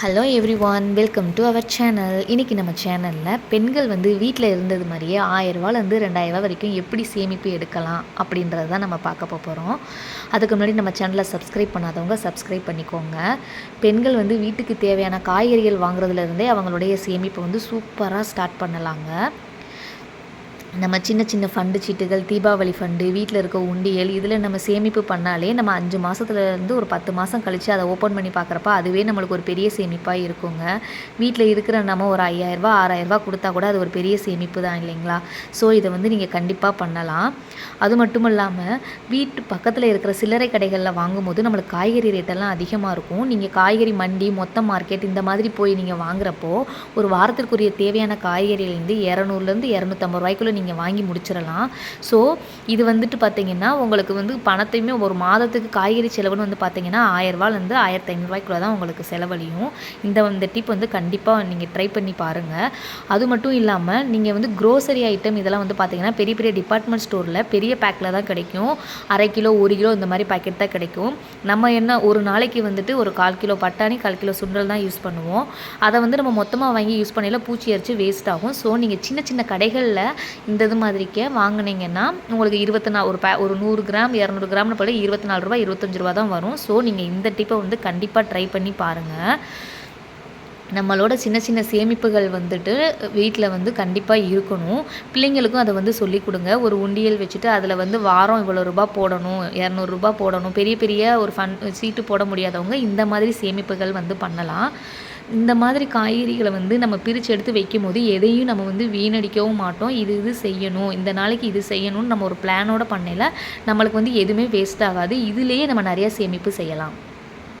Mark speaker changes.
Speaker 1: Hello everyone welcome to our channel இன்றைக்கி நம்ம சேனலில் பெண்கள் வந்து வீட்டில் இருந்தது மாதிரியே ஆயிரரூவாலேருந்து ரெண்டாயிரரூவா வரைக்கும் எப்படி சேமிப்பு எடுக்கலாம் அப்படின்றத தான் நம்ம பார்க்க போகிறோம் அதுக்கு முன்னாடி நம்ம சேனலை சப்ஸ்கிரைப் பண்ணாதவங்க சப்ஸ்கிரைப் பண்ணிக்கோங்க. பெண்கள் வந்து வீட்டுக்கு தேவையான காய்கறிகள் வாங்குறதுலேருந்தே அவங்களுடைய சேமிப்பை வந்து சூப்பராக ஸ்டார்ட் பண்ணலாங்க. நம்ம சின்ன சின்ன ஃபண்டு சீட்டுகள் தீபாவளி ஃபண்டு வீட்டில் இருக்க உண்டியல் இதில் நம்ம சேமிப்பு பண்ணாலே நம்ம அஞ்சு மாதத்துலேருந்து ஒரு பத்து மாதம் கழித்து அதை ஓப்பன் பண்ணி பார்க்குறப்ப அதுவே நம்மளுக்கு ஒரு பெரிய சேமிப்பாக இருக்குங்க. வீட்டில் இருக்கிற நம்ம ஒரு ஐயாயிரரூபா ஆறாயிரரூபா கொடுத்தா கூட அது ஒரு பெரிய சேமிப்பு தான் இல்லைங்களா? ஸோ இதை வந்து நீங்கள் கண்டிப்பாக பண்ணலாம். அது மட்டும் இல்லாமல் வீட்டு பக்கத்தில் இருக்கிற சில்லறை கடைகளில் வாங்கும்போது நம்மளுக்கு காய்கறி ரேட்டெல்லாம் அதிகமாக இருக்கும். நீங்கள் காய்கறி மண்டி மொத்த மார்க்கெட் இந்த மாதிரி போய் நீங்கள் வாங்குறப்போ ஒரு வாரத்திற்குரிய தேவையான காய்கறியிலேருந்து இரநூறுலேருந்து இரநூத்தம்பது ரூபாய்க்குள்ளே நீங்கள் நீங்கள் வாங்கி முடிச்சிடலாம். ஸோ இது வந்துட்டு பார்த்தீங்கன்னா உங்களுக்கு வந்து பணத்தையுமே ஒரு மாதத்துக்கு காய்கறி செலவுன்னு வந்து பார்த்தீங்கன்னா ஆயிரரூவாலேருந்து ஆயிரத்தி ஐநூறுரூவாய்க்குள்ள தான் உங்களுக்கு செலவழியும். இந்த இந்த டிப் வந்து கண்டிப்பாக நீங்கள் ட்ரை பண்ணி பாருங்கள் அது மட்டும் இல்லாமல் நீங்கள் வந்து க்ரோசரி ஐட்டம் இதெல்லாம் வந்து பார்த்தீங்கன்னா பெரிய பெரிய டிபார்ட்மெண்ட் ஸ்டோரில் பெரிய பேக்கில் தான் கிடைக்கும். அரை கிலோ ஒரு கிலோ இந்த மாதிரி பேக்கெட் தான் கிடைக்கும். நம்ம என்ன ஒரு நாளைக்கு வந்துட்டு ஒரு கால் கிலோ பட்டாணி கால் கிலோ சுண்டல் தான் யூஸ் பண்ணுவோம். அதை வந்து நம்ம மொத்தமாக வாங்கி யூஸ் பண்ணையில் பூச்சி அரிச்சு வேஸ்ட் ஆகும். ஸோ நீங்கள் சின்ன சின்ன கடைகளில் இந்த இது மாதிரிக்க வாங்கினீங்கன்னா உங்களுக்கு இருபத்தி நாலு ஒரு பே ஒரு நூறு கிராம் இரநூறு கிராம்னு போல இருபத்தி நாலு ரூபா இருபத்தஞ்சி ரூபா தான் வரும். ஸோ நீங்கள் இந்த டிப்பை வந்து கண்டிப்பாக ட்ரை பண்ணி பாருங்கள் நம்மளோட சின்ன சின்ன சேமிப்புகள் வந்துட்டு வீட்டில் வந்து கண்டிப்பாக இருக்கணும். பிள்ளைங்களுக்கும் அதை வந்து சொல்லிக் கொடுங்க. ஒரு உண்டியல் வச்சுட்டு அதில் வந்து வாரம் இவ்வளோ ரூபா போடணும் இரநூறுபா போடணும். பெரிய பெரிய ஒரு ஃபன் சீட்டு போட முடியாதவங்க இந்த மாதிரி சேமிப்புகள் வந்து பண்ணலாம். இந்த மாதிரி காய்கறிகளை வந்து நம்ம பிரித்து எடுத்து வைக்கும் போது எதையும் நம்ம வந்து வீணடிக்கவும் மாட்டோம். இது இது செய்யணும். இந்த நாளைக்கு இது செய்யணும்னு நம்ம ஒரு பிளானோட பண்ணையில் நம்மளுக்கு வந்து எதுவுமே வேஸ்ட் ஆகாது. இதுலேயே நம்ம நிறையா சேமிப்பு செய்யலாம்.